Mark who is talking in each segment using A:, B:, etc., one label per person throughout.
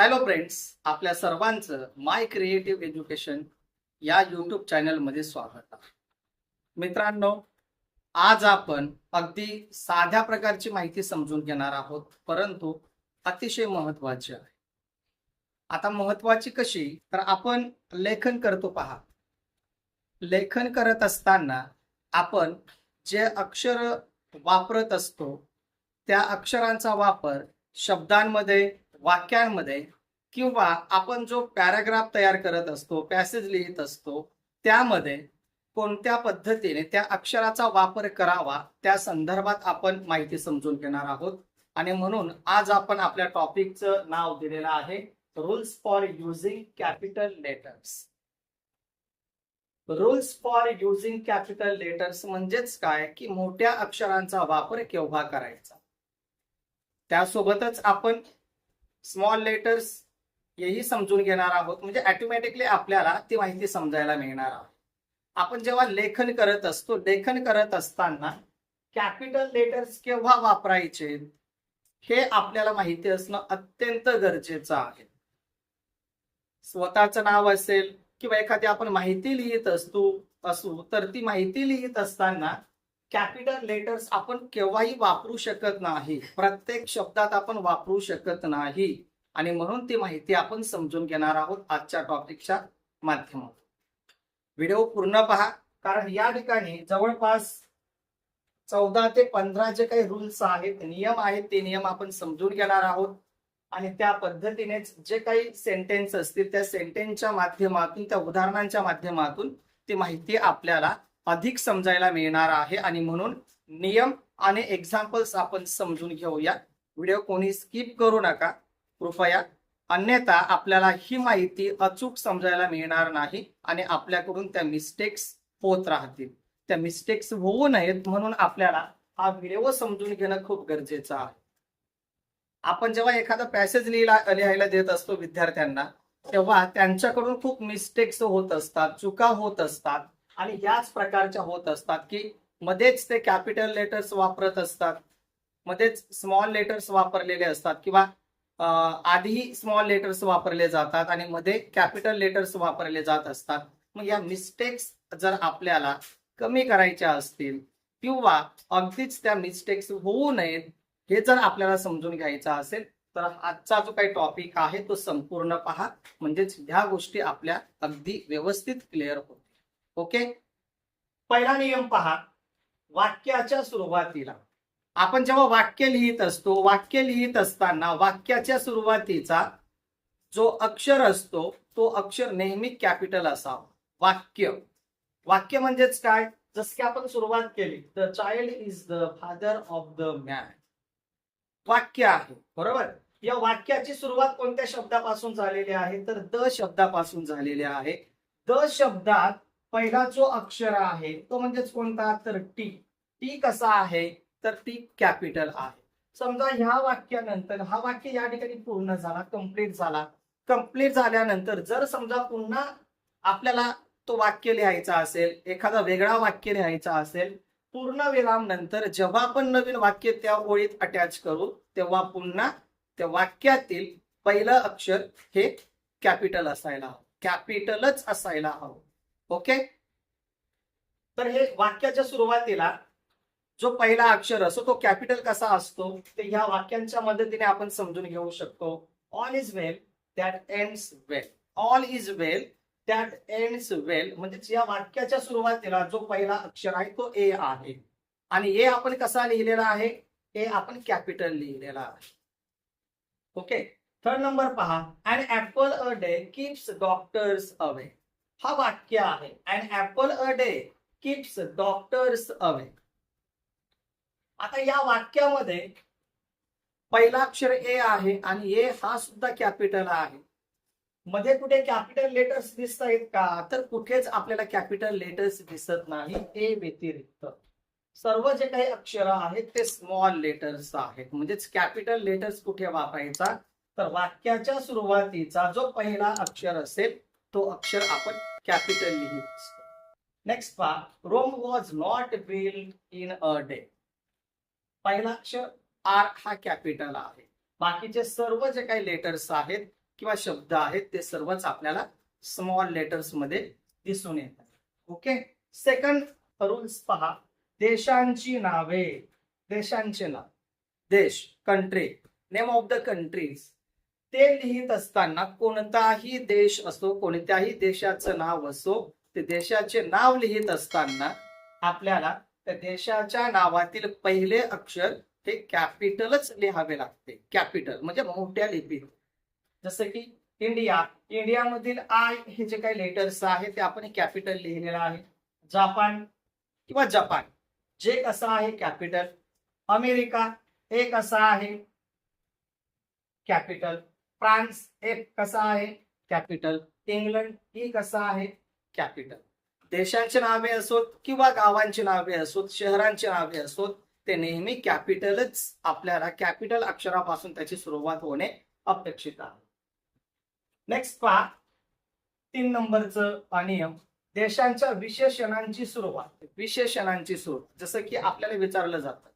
A: Hello friends आपल्या सर्वांचं my creative education या यूट्यूब चॅनलमध्ये स्वागत आहे. मित्रांनो आज आपण अगदी साध्या प्रकारची माहिती समजून घेणार आहोत परंतु अतिशय महत्वाची आहे. आता महत्वाची कशी? तर आपण लेखन करतो पहा. लेखन करत असताना आपण जे अक्षर वापरत असतो त्या अक्षरांचा वापर शब्दांमध्ये वाक्यांमध्ये किंवा आपण जो पॅराग्राफ तयार करत असतो पॅसेज लिहित असतो त्यामध्ये कोणत्या पद्धतीने त्या अक्षराचा वापर करावा त्या संदर्भात आपण माहिती समजून घेणार आहोत. आणि म्हणून आज आपण आपल्या टॉपिकचं नाव दिलेलं आहे rules for using capital letters rules for using capital letters म्हणजेच काय? की मोठ्या अक्षरांचा वापर केव्हा करायचा? त्यासोबतच आपण स्मॉल लेटर्स हेही समजून घेणार आहोत. म्हणजे ऑटोमॅटिकली आपल्याला ती माहिती समजायला मिळणार आहे आपण जेव्हा लेखन करत असतो लेखन करत असताना कॅपिटल लेटर्स केव्हा वापरायचे हे आपल्याला माहिती असणं अत्यंत गरजेचं आहे. स्वतःचं नाव असेल किंवा एखादी आपण माहिती लिहित असतो असू तर ती माहिती लिहित असताना कॅपिटल लेटर्स आपण केव्हाही वापरू शकत नाही. प्रत्येक शब्दात आपण वापरू शकत नाही. आणि म्हणून ती माहिती आपण समजून घेणार आहोत आजच्या टॉपिकच्या माध्यमातून. व्हिडिओ पूर्ण पहा कारण या ठिकाणी जवळपास चौदा ते पंधरा जे काही रूल्स आहेत नियम आहेत ते नियम आपण समजून घेणार आहोत. आणि त्या पद्धतीनेच जे काही सेंटेन्स असतील त्या सेंटेन्सच्या माध्यमातून त्या उदाहरणांच्या माध्यमातून ती माहिती आपल्याला अधिक समजायला मिळणार आहे आणि म्हणून नियम आणि एक्झाम्पल्स आपण समजून घेऊया. व्हिडिओ कोणी स्किप करू नका. कृपया. अन्यथा आपल्याला ही माहिती अचूक समजायला मिळणार नाही आणि आपल्याकडून त्या मिस्टेक्स होत राहतील. त्या मिस्टेक्स होऊ नयेत म्हणून आपल्याला हा व्हिडिओ समजून घेणं खूप गरजेचं आहे. आपण जेव्हा एखादा पॅसेज लिहिला लिहायला देत असतो विद्यार्थ्यांना तेव्हा त्यांच्याकडून खूप मिस्टेक्स होत असतात चुका होत असतात. आणि याच प्रकारच्या होत असतात की मध्येच ते कॅपिटल लेटर्स वापरत असतात मध्येच स्मॉल लेटर्स वापरलेले असतात किंवा आधीही स्मॉल लेटर्स वापरले जातात आणि मध्ये कॅपिटल लेटर्स वापरले जात असतात. मग या मिस्टेक्स जर आपल्याला कमी करायच्या असतील किंवा अगदीच त्या मिस्टेक्स होऊ नयेत हे जर आपल्याला समजून घ्यायचं असेल तर आजचा जो काही टॉपिक आहे तो संपूर्ण पहा. म्हणजेच ह्या गोष्टी आपल्या अगदी व्यवस्थित क्लिअर होतात ओके? पहिला नियम पहा. वाक्याच्या सुरुवातीला. आपण जेव्हा वाक्य लिहित असतो वाक्य लिहित असताना वाक्याच्या सुरुवातीचा जो अक्षर असतो तो अक्षर नेहमी कॅपिटल असावा. वाक्य. वाक्य म्हणजेच काय? जस की आपण सुरुवात केली the child is the father of the man वाक्य आहे बरोबर? या वाक्याची सुरुवात कोणत्या शब्दापासून झालेली आहे? तर द शब्दापासून झालेली आहे. द शब्दात पहिला जो अक्षर आहे तो म्हणजेच कोणता? तर टी. टी कसा आहे? तर टी कॅपिटल आहे. समजा ह्या वाक्यानंतर हा वाक्य या ठिकाणी पूर्ण झाला कंप्लीट झाला. कंप्लीट झाल्यानंतर जर समजा पुन्हा आपल्याला तो वाक्य लिहायचा असेल एखादा वेगळा वाक्य लिहायचा असेल पूर्ण विराम नंतर जेव्हा आपण नवीन वाक्य त्या ओळीत अटॅच करू तेव्हा पुन्हा त्या वाक्यातील पहिलं अक्षर हे कॅपिटल असायला हवं. कॅपिटलच असायला हवं. ओके? तर हे वाक्याच्या सुरुवातीला जो पहिला अक्षर असतो तो कॅपिटल कसा असतो ते ह्या वाक्यांच्या मदतीने आपण समजून घेऊ शकतो. All is well that ends well all is well that ends well म्हणजे या वाक्याच्या सुरुवातीला जो पहिला अक्षर आहे तो ए आहे. आणि ए आपण कसा लिहिलेला आहे? ए आपण कॅपिटल लिहिलेला आहे. ओके? थर्ड नंबर पहा. And apple a day keeps doctors away हा वाक्य आहे. And apple a day keeps doctors away आता या वाक्यामध्ये पहिला अक्षर ए आहे आणि ए हा सुद्धा कॅपिटल आहे. मध्ये कुठे कॅपिटल लेटर्स दिसत आहेत का? तर कुठेच आपल्याला कॅपिटल लेटर्स दिसत नाही. ए व्यतिरिक्त. सर्व जे काही अक्षर आहेत ते स्मॉल लेटर्स आहेत. म्हणजेच कॅपिटल लेटर्स कुठे वापरायचा? तर वाक्याच्या सुरुवातीचा जो पहिला अक्षर असेल तो अक्षर आपण कॅपिटल लिहित Next नेक्स्ट पहा Rome was not build in a day पहिला अक्षर आर हा कॅपिटल आहे. बाकीचे सर्व जे काही लेटर्स आहेत किंवा शब्द आहेत ते सर्वच आपल्याला स्मॉल लेटर्समध्ये दिसून येतात. ओके सेकंड रूल्स पहा. देशांची नावे देशांचे नाव. देश country name of the countries ते लिहित असताना कोणताही देश असो कोणत्याही देशाचं नाव असो ते देशाचे नाव लिहित असताना आपल्याला त्या देशाच्या नावातील पहिले अक्षर हे कॅपिटलच लिहावे लागते. कॅपिटल म्हणजे मोठ्या लिपीत. जसं की इंडिया इंडियामधील आय हे जे काही लेटर्स आहे ते आपण कॅपिटल लिहिलेलं आहे. जापान किंवा जपान. जे कसं आहे कॅपिटल. अमेरिका एक असं आहे कॅपिटल. फ्रान्स एक कसा आहे? कॅपिटल. इंग्लंड ही कसा आहे? कॅपिटल. देशांची नावे असोत किंवा गावांची नावे असोत शहरांची नावे असोत ते नेहमी कॅपिटलच आपल्याला कॅपिटल अक्षरापासून त्याची सुरुवात होणे अपेक्षित आहे. नेक्स्ट पहा. तीन नंबरचं नियम. देशांच्या विशेषणांची सुरुवात. विशेषणांची सुरुवात. जसं की आपल्याला विचारलं जातं.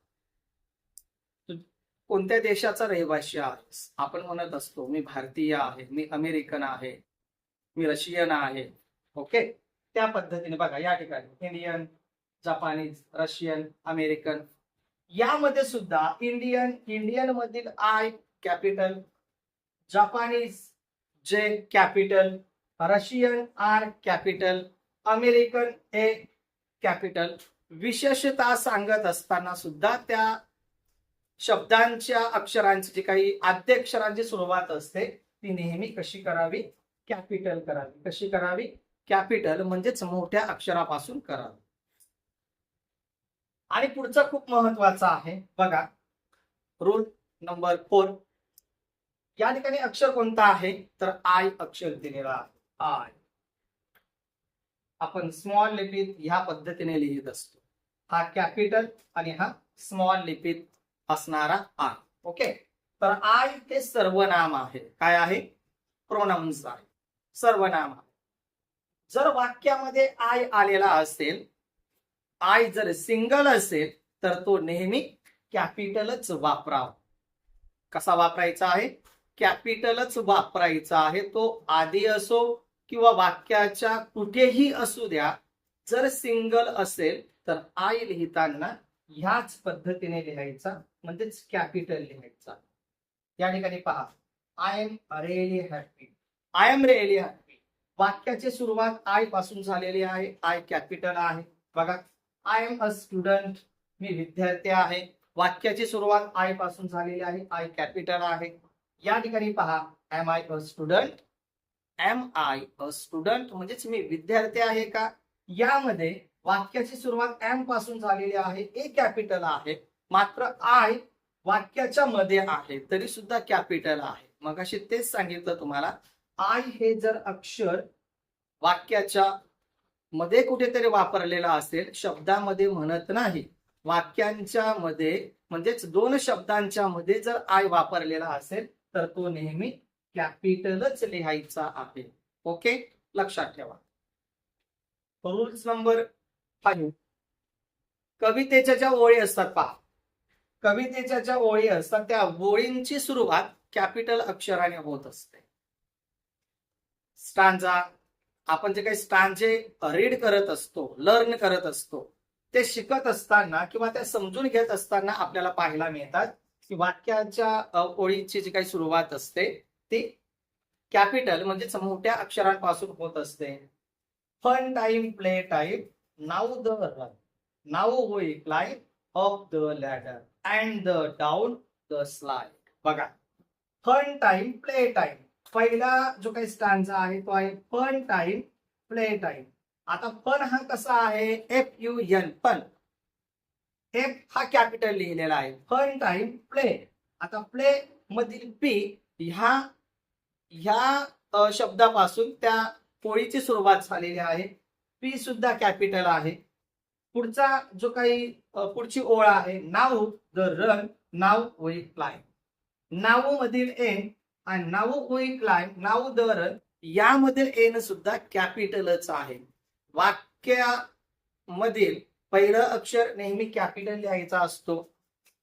A: कोणत्या देशाचा रहिवासी आहेस आपण म्हणत असतो मी भारतीय आहे मी अमेरिकन आहे मी रशियन आहे. ओके? त्या पद्धतीने बघा या ठिकाणी इंडियन जपानीज रशियन अमेरिकन यामध्ये सुद्धा इंडियन इंडियन मधील I capital Japanese J capital Russian R capital American A capital विशेषता सांगत असताना सुद्धा त्या शब्दांच्या अक्षरांची जी काही आद्याक्षरांची सुरुवात असते ती नेहमी कशी करावी? कॅपिटल करावी. कशी करावी? कॅपिटल म्हणजेच मोठ्या अक्षरापासून करावी. आणि पुढचा खूप महत्त्वाचा आहे. बघा रूल नंबर फोर या ठिकाणी अक्षर कोणता आहे? तर आय अक्षर दिलेला आहे. आय आपण स्मॉल लिपीत ह्या पद्धतीने लिहित असतो. हा कॅपिटल आणि हा स्मॉल लिपीत असणारा आय ओके तर आय हे सर्वनाम आहे. काय आहे? प्रोनाउन्स आहे. सर्वनाम आहे. जर वाक्यामध्ये आय आलेला असेल आय जर सिंगल असेल तर तो नेहमी कॅपिटलच वापरावा. कसा वापरायचा आहे? कॅपिटलच वापरायचा आहे. तो आधी असो किंवा वाक्याच्या कुठेही असू द्या. जर सिंगल असेल तर आय लिहिताना ह्याच पद्धतीने लिहायचा म्हणजेच कॅपिटल लिहायचा. या ठिकाणी पहा. I am really happy I am really happy वाक्याची सुरुवात आयपासून झालेली आहे. आय कॅपिटल आहे. बघा. आय एम अ स्टुडंट मी विद्यार्थी आहे. वाक्याची सुरुवात आयपासून झालेली आहे. आय कॅपिटल आहे. या ठिकाणी पहा. Am I a student am I a student म्हणजेच मी विद्यार्थी आहे का? यामध्ये वाक्याची सुरुवात एमपासून झालेली आहे. ए कॅपिटल आहे. मात्र आय वाक्याच्या मध्ये आहे. तरी सुद्धा कॅपिटल आहे. मग अशी तेच सांगितलं तुम्हाला. आय हे जर अक्षर वाक्याच्या मध्ये कुठेतरी वापरलेला असेल शब्दामध्ये म्हणत नाही. वाक्यांच्या मध्ये म्हणजेच दोन शब्दांच्या मध्ये जर आय वापरलेला असेल तर तो नेहमी कॅपिटलच लिहायचा आहे. ओके लक्षात ठेवा. रूल्स नंबर फाईव्ह कवितेच्या ज्या ओळी असतात पहा. कवितेच्या ज्या ओळी असतात त्या ओळींची सुरुवात कॅपिटल अक्षराने होत असते. स्टांजा आपण जे काही स्टांजे रीड करत असतो लर्न करत असतो ते शिकत असताना किंवा त्या समजून घेत असताना आपल्याला पाहायला मिळतात. की वाक्याच्या ओळीची जी काही सुरुवात असते ती कॅपिटल म्हणजेच मोठ्या अक्षरांपासून होत असते. Fun time play time now the run. Now we climb up the ladder and the down the slide. बघा. फन टाइम प्ले टाइम पहिला जो काही स्टांजा आहे तो आहे फन टाइम प्ले टाइम आता फन हा कसा आहे? F U N fun F हा कॅपिटल लिहिलेला आहे. फन टाइम प्ले आता प्ले मधील पी ह्या ह्या शब्दापासून त्या पोळीची सुरुवात झालेली आहे. पी सुद्धा कॅपिटल आहे. पुढचा जो काही पुढची ओळ आहे now the run now we climb now मधील एन आणि now we climb now the run यामधील एन सुद्धा कॅपिटलच आहे. वाक्यामधील पहिलं अक्षर नेहमी कॅपिटल लिहायचा असतो.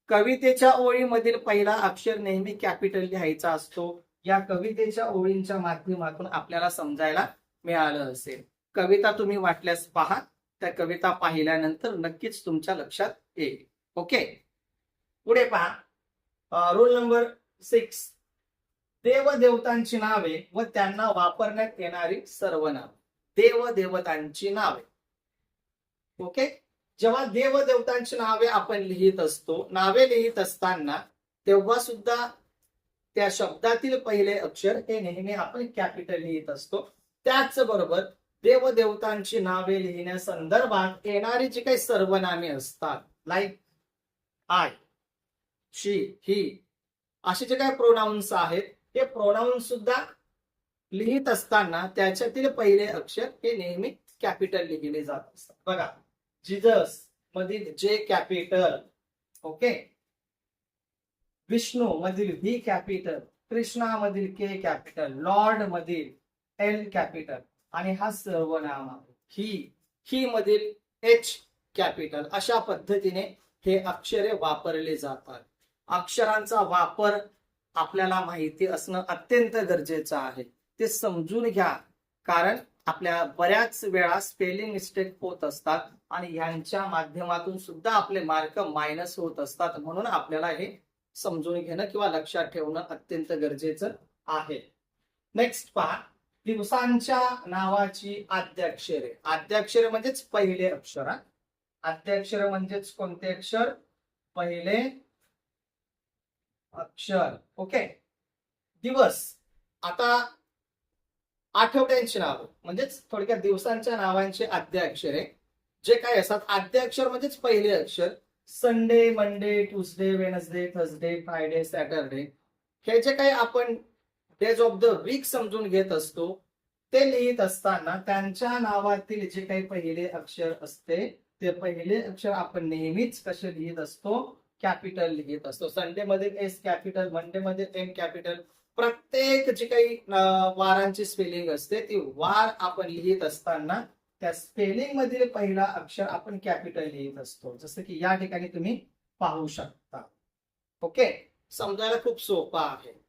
A: कवितेच्या ओळीमधील पहिला अक्षर नेहमी कॅपिटल लिहायचा असतो. या कवितेच्या ओळींच्या माध्यमातून आपल्याला समजायला मिळालं असेल. कविता तुम्ही वाटल्यास पहा. त्या कविता पाहिल्यानंतर नक्कीच तुमच्या लक्षात येईल. ओके? पुढे पहा. Roll number six. देव देवतांची नावे व त्यांना वापरण्यात येणारी सर्व नावे. देव देवतांची नावे. ओके? जेव्हा देव देवतांची नावे आपण लिहित असतो नावे लिहित असताना तेव्हा सुद्धा त्या शब्दातील पहिले अक्षर हे नेहमी आपण कॅपिटल लिहित असतो. त्याचबरोबर देवदेवतांची नावे लिहिण्यासंदर्भात येणारी जी काही सर्वनामे असतात लाईक आय शी ही असे जे काही प्रोनाऊन्स आहेत ते प्रोनाऊन्स सुद्धा लिहित असताना त्याच्यातील पहिले अक्षर हे नेहमी कॅपिटल लिहिले जात असतात. बघा जिजस मधील जे कॅपिटल ओके विष्णू मधील व्ही कॅपिटल कृष्णा मधील के कॅपिटल लॉर्ड मधील एल कॅपिटल आणि हा सर्वनाम ही ही मधील एच कॅपिटल अशा पद्धतीने हे अक्षरे वापरले जातात. अक्षरांचा वापर आपल्याला माहिती असणं अत्यंत गरजेचं आहे. ते समजून घ्या. कारण आपल्या बऱ्याच वेळा स्पेलिंग मिस्टेक होत असतात आणि यांच्या माध्यमातून सुद्धा आपले मार्क मायनस होत असतात म्हणून आपल्याला हे समजून घेणं किंवा लक्षात ठेवणं अत्यंत गरजेचं आहे. नेक्स्ट पहा. दिवसांच्या नावाची आद्याक्षरे. आद्याक्षरे म्हणजेच पहिले अक्षर आद्याक्षर म्हणजेच कोणते अक्षर? पहिले अक्षर. ओके? दिवस. आता आठवड्यांची नाव. म्हणजेच थोडक्यात दिवसांच्या नावांचे आद्याक्षरे. जे काय असतात आद्याक्षर म्हणजेच पहिले अक्षर. Sunday Monday Tuesday Wednesday Thursday Friday Saturday हे जे काही आपण डेज ऑफ द वीक समजून घेत असतो. ते लिहित असताना त्यांच्या नावातील जे काही पहिले अक्षर असते ते पहिले अक्षर आपण नेहमीच कसे लिहित असतो? कॅपिटल लिहित असतो. संडे मध्ये एस कॅपिटल मंडे मध्ये एम कॅपिटल प्रत्येक जी काही वारांची स्पेलिंग असते ती वार आपण लिहित असताना त्या स्पेलिंग मधील पहिला अक्षर आपण कॅपिटल लिहित असतो. जसं की या ठिकाणी तुम्ही पाहू शकता. ओके समजायला खूप सोपं आहे.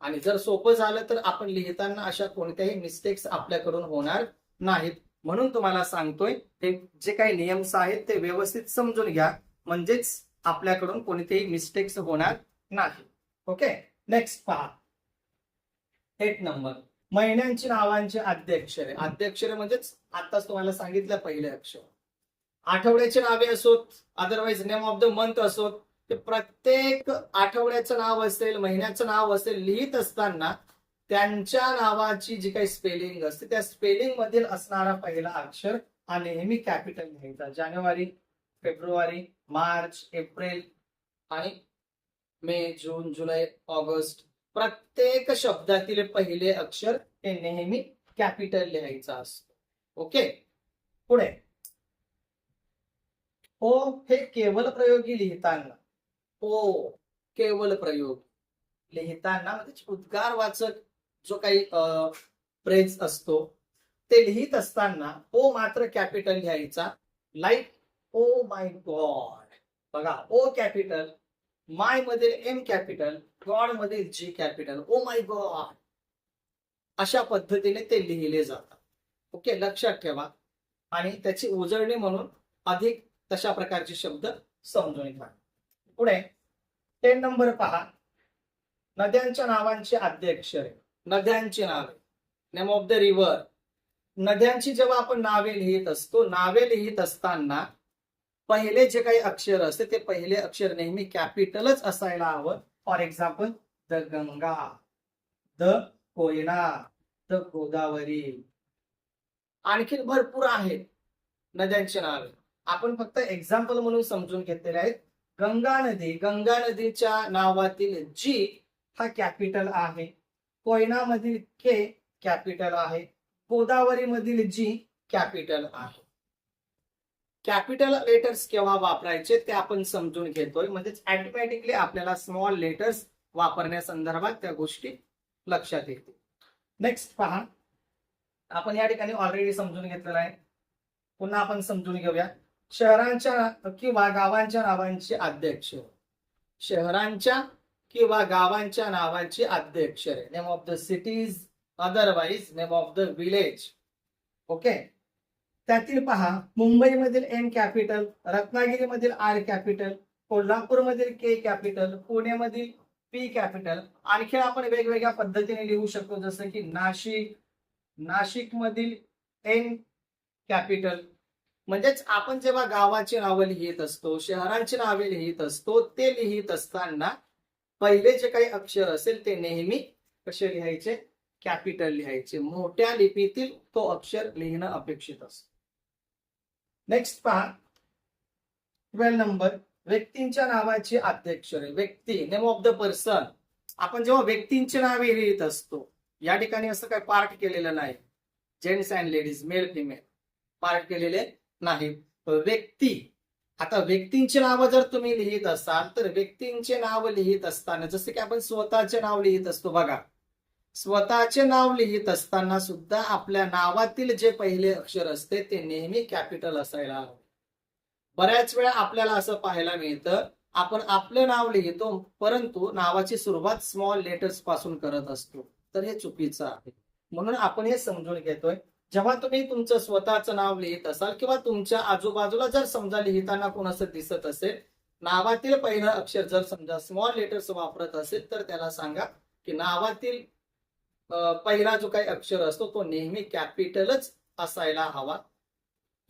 A: आणि जर सोपं झालं तर आपण लिहिताना अशा कोणत्याही मिस्टेक्स आपल्याकडून होणार नाहीत. म्हणून तुम्हाला सांगतोय ते जे काही नियम्स आहेत ते व्यवस्थित समजून घ्या. म्हणजेच आपल्याकडून कोणतेही मिस्टेक्स होणार नाही. ओके नेक्स्ट पहा. एट नंबर महिन्यांची नावांची आद्याक्षरे आद्याक्षरे म्हणजेच आताच तुम्हाला सांगितलं पहिले अक्षर. आठवड्याची नावे असोत otherwise name of the month असोत. ते प्रत्येक आठवड्याचं नाव असेल महिन्याचं नाव असेल लिहित असताना त्यांच्या नावाची जी काही स्पेलिंग असते त्या स्पेलिंग मधील असणारा पहिला अक्षर हा नेहमी कॅपिटल लिहायचा. जानेवारी फेब्रुवारी मार्च एप्रिल आणि मे जून जुलै ऑगस्ट प्रत्येक शब्दातील पहिले अक्षर हे नेहमी कॅपिटल लिहायचं असतं. ओके? पुढे. ओ हे केवल प्रयोगी लिहिताना ओ केवल प्रयोग. लिहिताना म्हणजे उद्गारवाचक जो काही प्रेज असतो ते लिहित असताना ओ मात्र कॅपिटल लिहायचा लाईक ओ माय गॉड. बघा ओ कॅपिटल. मायमध्ये एम कॅपिटल गॉडमध्ये G capital. Oh my God. अशा पद्धतीने ते लिहिले जातात. ओके लक्षात ठेवा. आणि त्याची उजळणी म्हणून अधिक तशा प्रकारचे शब्द समजून घ्या. पुढे टेन नंबर पहा. नद्यांच्या नावांची आद्य अक्षरे नद्यांची नावे. नेम ऑफ द रिव्हर नद्यांची जेव्हा आपण नावे लिहित असतो नावे लिहित असताना पहिले जे काही अक्षर असते ते पहिले अक्षर नेहमी कॅपिटलच असायला हवं. For example the Ganga the Koyna the Godavari आणखी भरपूर आहेत नद्यांची नावे. आपण फक्त एक्झाम्पल म्हणून समजून घेतलेले आहेत. गंगा नदी गंगा नदीच्या नावातील जी हा कॅपिटल आहे. कोयना मधील के कॅपिटल आहे. गोदावरी मधील जी कॅपिटल आहे. कॅपिटल लेटर्स केव्हा वापरायचे ते आपण समजून घेतोय. म्हणजेच ऑटोमॅटिकली आपल्याला स्मॉल लेटर्स वापरण्यासंदर्भात त्या गोष्टी लक्षात येतील. नेक्स्ट पहा. आपण या ठिकाणी ऑलरेडी समजून घेतलेलं आहे. पुन्हा आपण समजून घेऊया. शहरांच्या किंवा गावांच्या नावांचे अध्यक्ष. शहरांच्या किंवा गावांच्या नावांची आद्य name of the cities otherwise name of the village okay त्यातील पहा मुंबईमधील एम कॅपिटल रत्नागिरीमधील आर कॅपिटल कोल्हापूरमधील के कॅपिटल पुण्यामधील पी कॅपिटल आणखी आपण वेगवेगळ्या पद्धतीने लिहू शकतो जसं की नाशिक नाशिकमधील एन कॅपिटल म्हणजेच आपण जेव्हा गावाची नावं लिहित असतो शहरांची नावे लिहित असतो ते लिहित असताना पहिले जे काही अक्षर असेल ते नेहमी कसे लिहायचे? कॅपिटल लिहायचे. मोठ्या लिपीतील तो अक्षर लिहिणं अपेक्षित असतो. नेक्स्ट पहा. ट्वेल्व नंबर व्यक्तींच्या नावाची आद्याक्षरे व्यक्ती नेम ऑफ द पर्सन आपण जेव्हा व्यक्तींची नावे लिहित असतो या ठिकाणी असं काही पार्ट केलेलं नाही. Gents and ladies male female part केलेले नाही. व्यक्ती. आता व्यक्तींची नावं जर तुम्ही लिहित असाल तर व्यक्तींचे नाव लिहित असताना जसं की आपण स्वतःचे नाव लिहित असतो बघा. स्वतःचे नाव लिहित असताना सुद्धा आपल्या नावातील जे पहिले अक्षर असते ते नेहमी कॅपिटल असायला हवे. बऱ्याच वेळा आपल्याला असं पाहायला मिळतं आपण आपलं नाव लिहितो परंतु नावाची सुरुवात स्मॉल लेटर्सपासून करत असतो. तर हे चुकीचं आहे. म्हणून आपण हे समजून घेतोय. जेव्हा तुम्ही तुमचं स्वतःचं नाव लिहित असाल किंवा तुमच्या आजूबाजूला जर समजा लिहिताना कोणाचं दिसत असेल नावातील पहिलं अक्षर जर समजा स्मॉल लेटर्स वापरत असेल तर त्याला सांगा की नावातील पहिला जो काही अक्षर असतो तो नेहमी कॅपिटलच असायला हवा.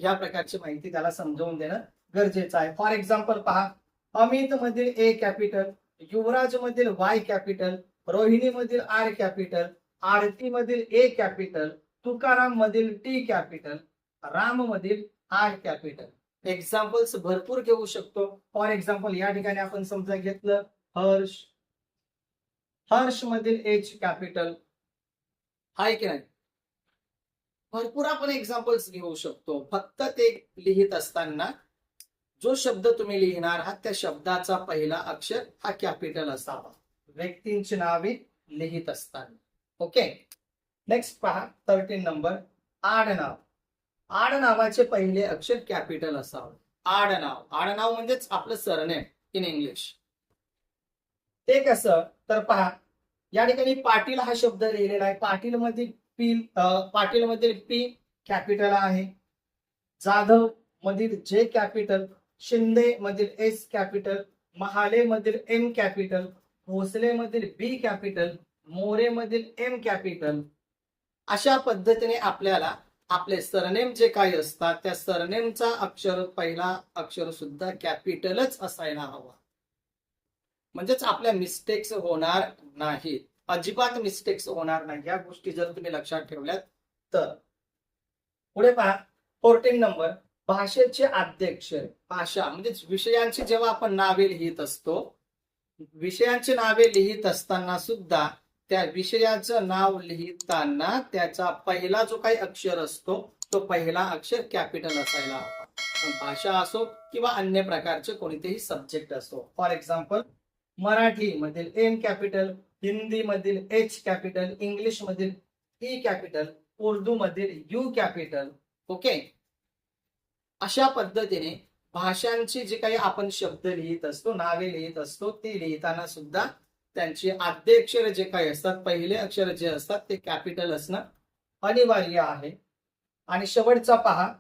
A: या प्रकारची माहिती त्याला समजावून देणं गरजेचं आहे. फॉर एक्झाम्पल पहा अमित मधील ए कॅपिटल युवराज मधील वाय कॅपिटल रोहिणी मधील आर कॅपिटल आरती मधील ए कॅपिटल तुकाराम मधील टी कॅपिटल राम मधील आर कॅपिटल एक्झाम्पल्स भरपूर घेऊ शकतो. फॉर एक्झाम्पल या ठिकाणी आपण समजा घेतलं हर्ष. हर्ष मधील एच कॅपिटल हाय की नाही? भरपूर आपण एक्झाम्पल्स घेऊ शकतो. फक्त ते लिहित असताना जो शब्द तुम्ही लिहिणार आहात त्या शब्दाचा पहिला अक्षर हा कॅपिटल असावा. व्यक्तींची नावे लिहित असताना. ओके नेक्स्ट पहा थर्टीन नंबर आडनाव आडनावाचे पहिले अक्षर कॅपिटल असावं. आडनाव आडनाव म्हणजेच आपलं सरनेम इन इंग्लिश ते कसं? तर पहा या ठिकाणी पाटील हा शब्द लिहिलेला आहे. पाटील मधील पी पाटील मधील पी कॅपिटल आहे. जाधव मधील जे कॅपिटल शिंदे मधील एस कॅपिटल महाले मधील एम कॅपिटल भोसले मधील बी कॅपिटल मोरे मधील एम कॅपिटल अशा पद्धतीने आपल्याला आपले सरनेम जे काही असतात त्या सरनेमचा अक्षर पहिला अक्षर सुद्धा कॅपिटलच असायला हवा. म्हणजेच आपल्या मिस्टेक्स होणार नाही अजिबात मिस्टेक्स होणार नाही. या गोष्टी जर तुम्ही लक्षात ठेवल्यात तर. पुढे पहा. फोर्टीन नंबर भाषेचे अध्यक्ष. भाषा. म्हणजेच विषयांची जेव्हा आपण नावे लिहित असतो विषयांची नावे लिहित असताना सुद्धा त्या विषयाचं नाव लिहिताना त्याचा पहिला जो काही अक्षर असतो तो पहिला अक्षर कॅपिटल असायला हवा. भाषा असो किंवा अन्य प्रकारचे कोणतेही सब्जेक्ट असो. फॉर एक्झाम्पल मराठी मधील एम कॅपिटल हिंदी मधील एच कॅपिटल इंग्लिश मधील ई e कॅपिटल उर्दू मधील यू कॅपिटल ओके अशा पद्धतीने भाषांची जी काही आपण शब्द लिहित असतो नावे लिहित असतो ती लिहिताना सुद्धा त्यांची आद्य अक्षर जे काही असतात पहिले अक्षर जे असतात ते कॅपिटल असणं अनिवार्य आहे. आणि शेवटचा पहा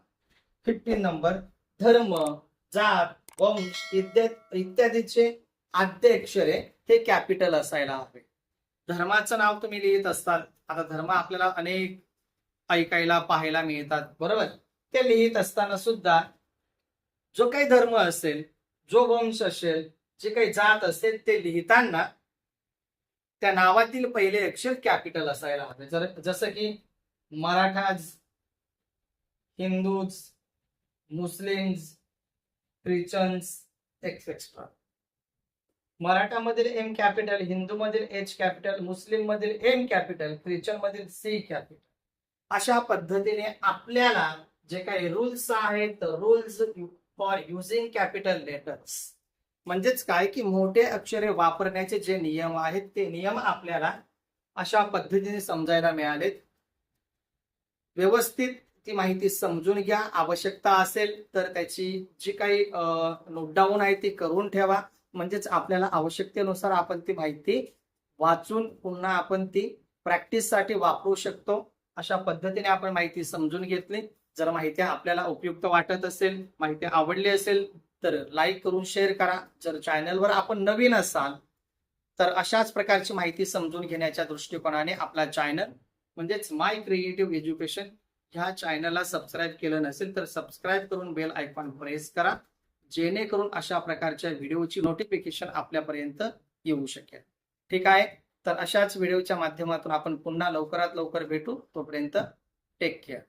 A: फिफ्टीन नंबर धर्म जात वंश इत्यादी इत्यादीचे आद्य अक्षरे हे कॅपिटल असायला हवे. धर्माचं नाव तुम्ही लिहित असतात. आता धर्म आपल्याला अनेक ऐकायला पाहायला मिळतात बरोबर? ते लिहित असताना सुद्धा जो काही धर्म असेल जो वंश असेल जे काही जात असेल ते लिहिताना त्या नावातील पहिले अक्षर कॅपिटल असायला हवे. जर जसं की Marathas Hindus Muslims Christians etcetera मराठामधील M capital Hindu मधील एच कॅपिटल मुस्लिम मधील एम कॅपिटल ख्रिश्चन मधील सी कॅपिटल अशा पद्धतीने आपल्याला जे काही रूल्स आहेत rules for using capital letters म्हणजेच काय की मोठे अक्षरे वापरण्याचे जे नियम आहेत ते नियम आपल्याला अशा पद्धतीने समजायला मिळालेत. व्यवस्थित ती माहिती समजून घ्या. आवश्यकता असेल तर त्याची जी काही नोट डाऊन आहे ती करून ठेवा. म्हणजेच आपल्याला आवश्यकतेनुसार आपण ती माहिती वाचून पुन्हा आपण ती प्रॅक्टिससाठी वापरू शकतो. अशा पद्धतीने आपण माहिती समजून घेतली. जर माहिती आपल्याला उपयुक्त वाटत असेल माहिती आवडली असेल तर लाईक करून शेअर करा. जर चॅनलवर आपण नवीन असाल तर अशाच प्रकारची माहिती समजून घेण्याच्या दृष्टिकोनाने आपला चॅनल म्हणजेच माय क्रिएटिव्ह एज्युकेशन ह्या चॅनलला सबस्क्राईब केलं नसेल तर सबस्क्राईब करून बेल आयकॉन प्रेस करा. जेणेकरून अशा प्रकारच्या व्हिडिओची नोटिफिकेशन आपल्यापर्यंत येऊ शकेल. ठीक आहे? तर अशाच व्हिडिओच्या माध्यमातून आपण पुन्हा लवकरात लवकर भेटू. तोपर्यंत टेक केअर